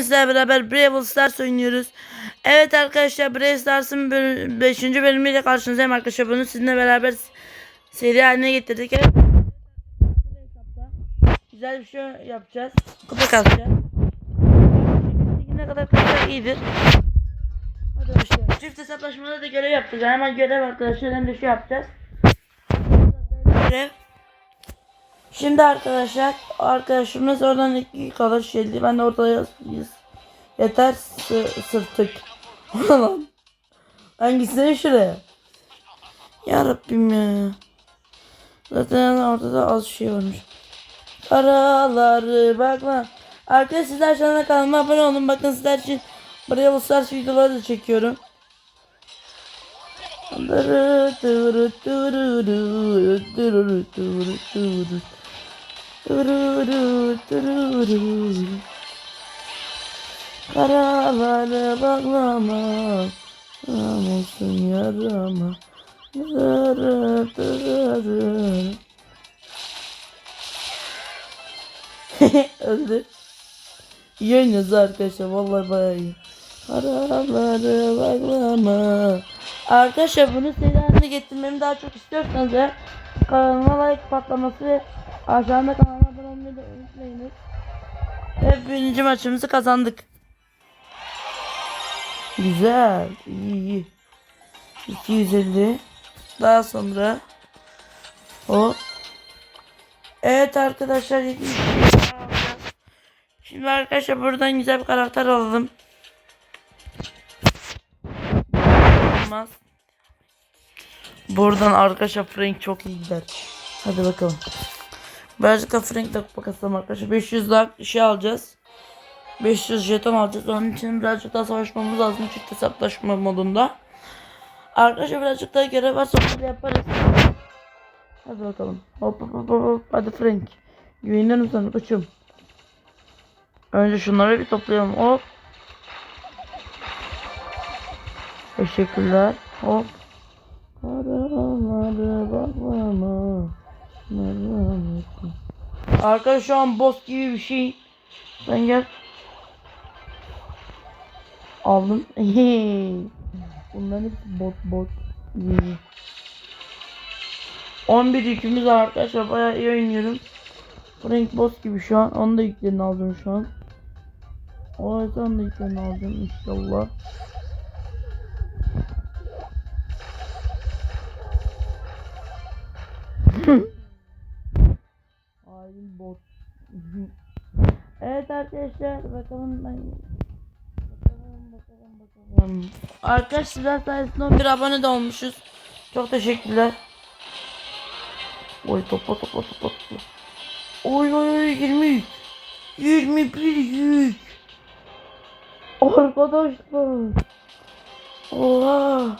Bugün sizlerle beraber Brawl Stars oynuyoruz. Evet arkadaşlar Brawl Stars'ın 5. bölümüyle karşınızdayım arkadaşlar. Bunu sizinle beraber seri haline getirdik. Evet. Güzel bir şey yapacağız. Kupa kasacağız. Ne kadar kasacak iyidir. Hadi başlayalım. Çift hesaplaşmada da görev yapacağız. Hemen görev arkadaşlar hem de şey yapacağız. Görev. Şimdi arkadaşlar arkadaşımız oradan iki kalır şeydi. Ben de orada yaz, yaz- yeter sı, sırtık. Lan. Hangisine şuraya? Ya Rabbim ya. Zaten orada da az şey varmış. Araları bakma. Arkadaşlar sizler aşağıdan kanalıma abone olun. Bakın sizler için buraya Stars videoları da çekiyorum. Dırı dırı dırı dırı dırı dırı dırı. Dururu, dururu. Karaları bağlama Namusun yarama Dırı dırı. Öldü. İyi oynuyoruz arkadaşlar. Vallahi bayağı iyi. Karaları bağlama Arkadaşlar bunu haline getirmemi daha çok istiyorsanız eğer kanalıma like patlaması ve aşağıda kanalıma abone olmayı da unutmayınız. Ve birinci maçımızı kazandık. Güzel. iyi iyi. 250. Daha sonra o. Evet arkadaşlar. yedi yüz alacağız. Şimdi arkadaşlar buradan güzel bir karakter alalım. Olmaz. Buradan arkadaşlar Frank çok iyi gider. Hadi bakalım. Birazcık da Frank de bakalım arkadaşlar. 500 daha şey alacağız. 500 jeton alacağız. Onun için birazcık daha savaşmamız lazım. Çift hesaplaşma modunda. Arkadaşlar birazcık daha görev varsa onu yaparız. Hadi bakalım. Hop hop hop hop. Hadi Frank. Güveniyorum sana koçum. Önce şunları bir toplayalım. Hop. Teşekkürler. Hop. Araları baklama. Arkadaş şu an boss gibi bir şey. Sen gel. Aldım. Bunların hepsi bot bot. İyi. 11 yükümüz var arkadaşlar. Bayağı iyi oynuyorum. Frank boss gibi şu an. Onu da yüklerini aldım şu an. O yüzden de yüklerini alacağım inşallah. Hain bot. evet arkadaşlar bakalım ben bakalım bakalım bakalım. Arkadaşlar sayesinde 11 abone de olmuşuz. Çok teşekkürler. Oy topla topla topla topla. Oy oy oy 20 21 yük. Arkadaşlar. Oha.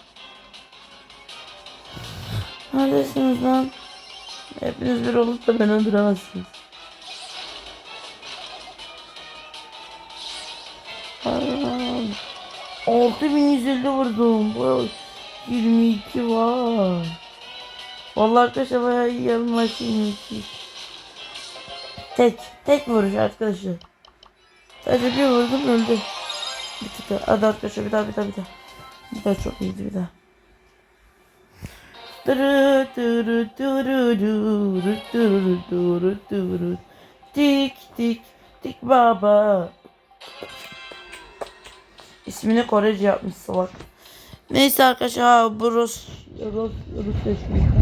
Neredesiniz lan? Hepiniz bir olup da beni öldüremezsiniz. Allah'ım. 6150 vurdum. Bu 22 var. Vallahi arkadaşlar bayağı iyi yanılmaz 22. Tek, tek vuruş arkadaşlar. Sadece bir vurdum öldü. Bir tık daha. Hadi arkadaşlar bir daha bir daha bir daha. Bir daha çok iyiydi bir daha. Duru duru duru baba İsmini Korece yapmış salak. Neyse arkadaşlar Rus Rus Rus.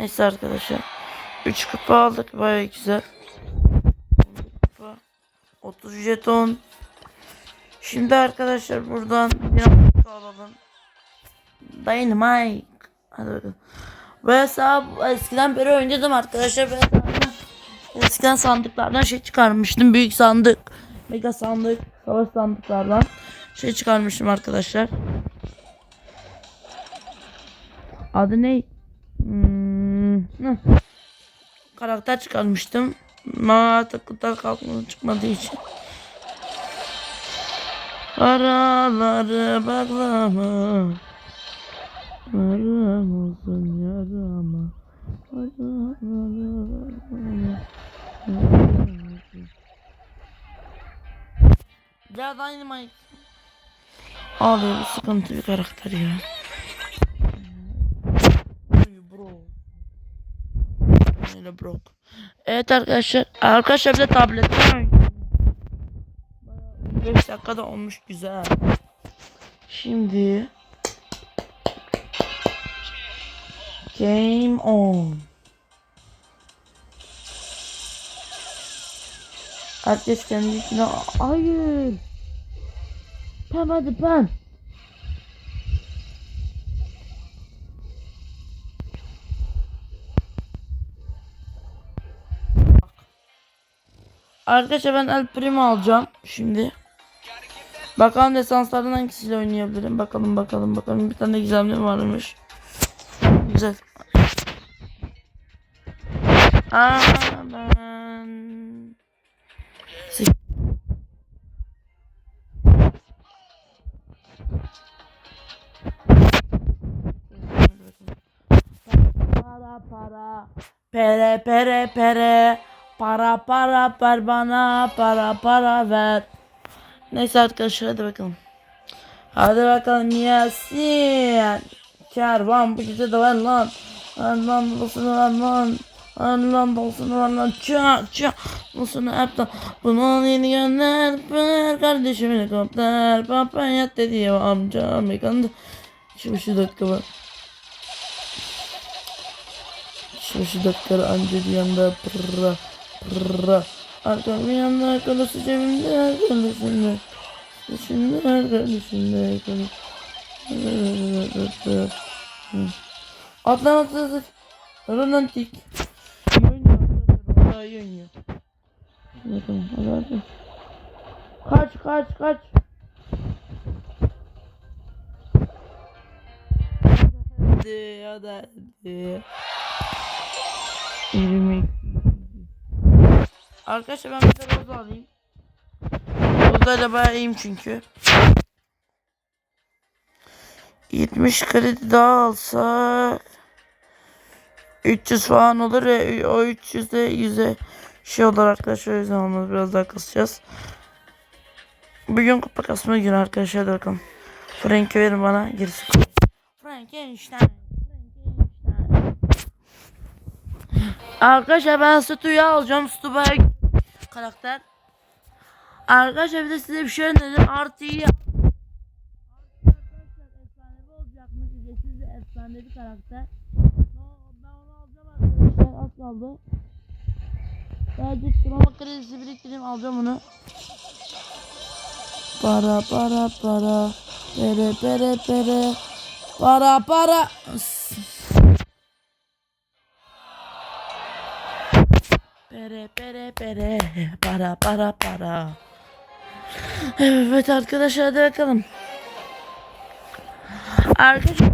Neyse arkadaşlar. 3 kupa aldık baya güzel. Kupa, 30 jeton. Şimdi arkadaşlar buradan dinamik alalım. Dynamite. Hadi bakalım. Sağ eskiden beri oynadım arkadaşlar. Ben eskiden sandıklardan şey çıkarmıştım. Büyük sandık, mega sandık, savaş sandıklardan şey çıkarmıştım arkadaşlar. Adı ne? Hmm, Karakter çıkarmıştım. Ma takılar kalkmadı çıkmadığı için. Araları baklama. Yaram olsun yarama. Baklama. Ya Dynamite. Ağlıyor bu sıkıntı bir karakter ya. Öyle bro. Evet arkadaşlar. Arkadaşlar bir de tabletten oynuyorum. 5 dakikada olmuş güzel. Şimdi Game on. Herkes kendisine hayır. Pem hadi pem. Arkadaşlar ben El Primo alacağım şimdi. Bakalım desanslardan hangisiyle oynayabilirim. Bakalım bakalım bakalım. Bir tane gizemli varmış. Güzel. Aa ben... Para para pere pere pere para para per bana para para ver. Neyse arkadaşlar hadi bakalım. Hadi bakalım Yasin. Kervan bu gece de var lan. Lan lan dostunu var lan. Lan lan dostunu var lan. Çak çak. Dostunu hep lan. Bunun yeni gönder. Per kardeşim helikopter. Papa yat dedi ya amca. Mekandı. Şu şu dakika var. Şu şu dakika anca bir yanda pırra Arkamın yanına arkalısı cebimde arkalısında. Düşünde arkalısında arkalısında. Atlamak hazır. Romantik. İyi oynuyor arkadaşlar. Bayağı iyi oynuyor. Bakın hadi hadi. Kaç kaç kaç. Hadi hadi. 20 Arkadaşlar ben bir de roza alayım. Rozayla bayağı iyiyim çünkü. 70 kredi daha alsak 300 falan olur ya o 300 de 100'e şey olur arkadaşlar o yüzden onu biraz daha kasacağız. Bugün kupa kasma günü arkadaşlar hadi bakalım. Frank'i verin bana gerisi. Frankenstein. Arkadaşlar ben Stu'yu alacağım. Stu bayağı karakter. Arkadaşlar bir de size bir şey önerim. Artıyı efsanevi olacakmış. Ücretsiz ve efsanevi karakter. Ben onu alacağım arkadaşlar. Az kaldı. Sadece kroma kredisi biriktireyim alacağım onu. Para para para. Pere pere pere. Para para. Pere pere pere. Para para para. Evet arkadaşlar hadi bakalım. Arkadaşlar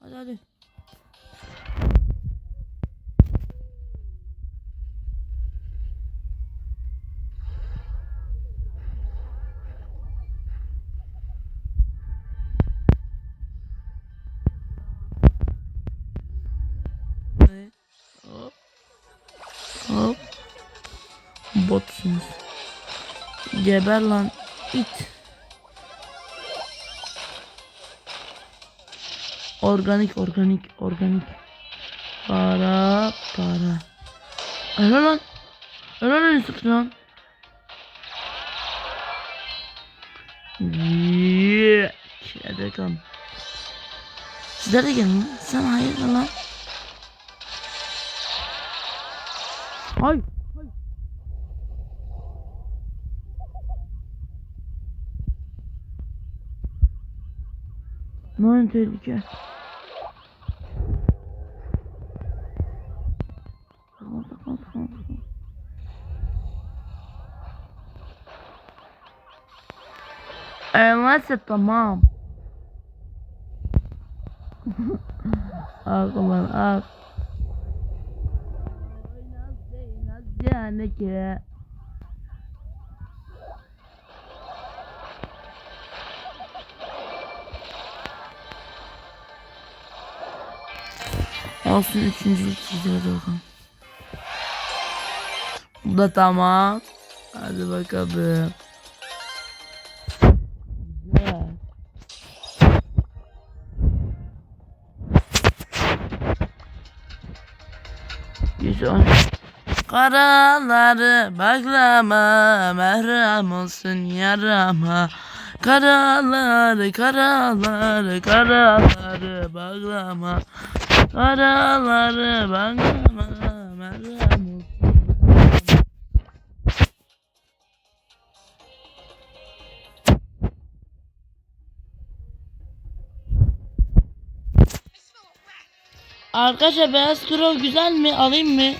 Hadi hadi. Hop. Hop. Botsunuz. Geber lan it. Organik organik organik. Para para. Helal lan. Helal lan Yusuf lan. Yeah. Hadi bakalım. Sizler de gelin. Sen hayır lan. Hay. Ne tehlike. Tamam, tamam, tamam, tamam. Yani ki. Olsun üçüncülük çiziyoruz bakalım. Bu da tamam. Hadi bakalım. Güzel. On. Karaları baklama merhem olsun yarama Karaları karaları karaları baklama Karaları baklama merhem olsun Arkadaşlar beyaz scroll güzel mi? Alayım mı?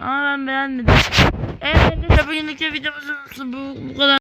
Ama ben beğenmedim. Evet arkadaşlar bugünlük videomuzun bu, bu kadar.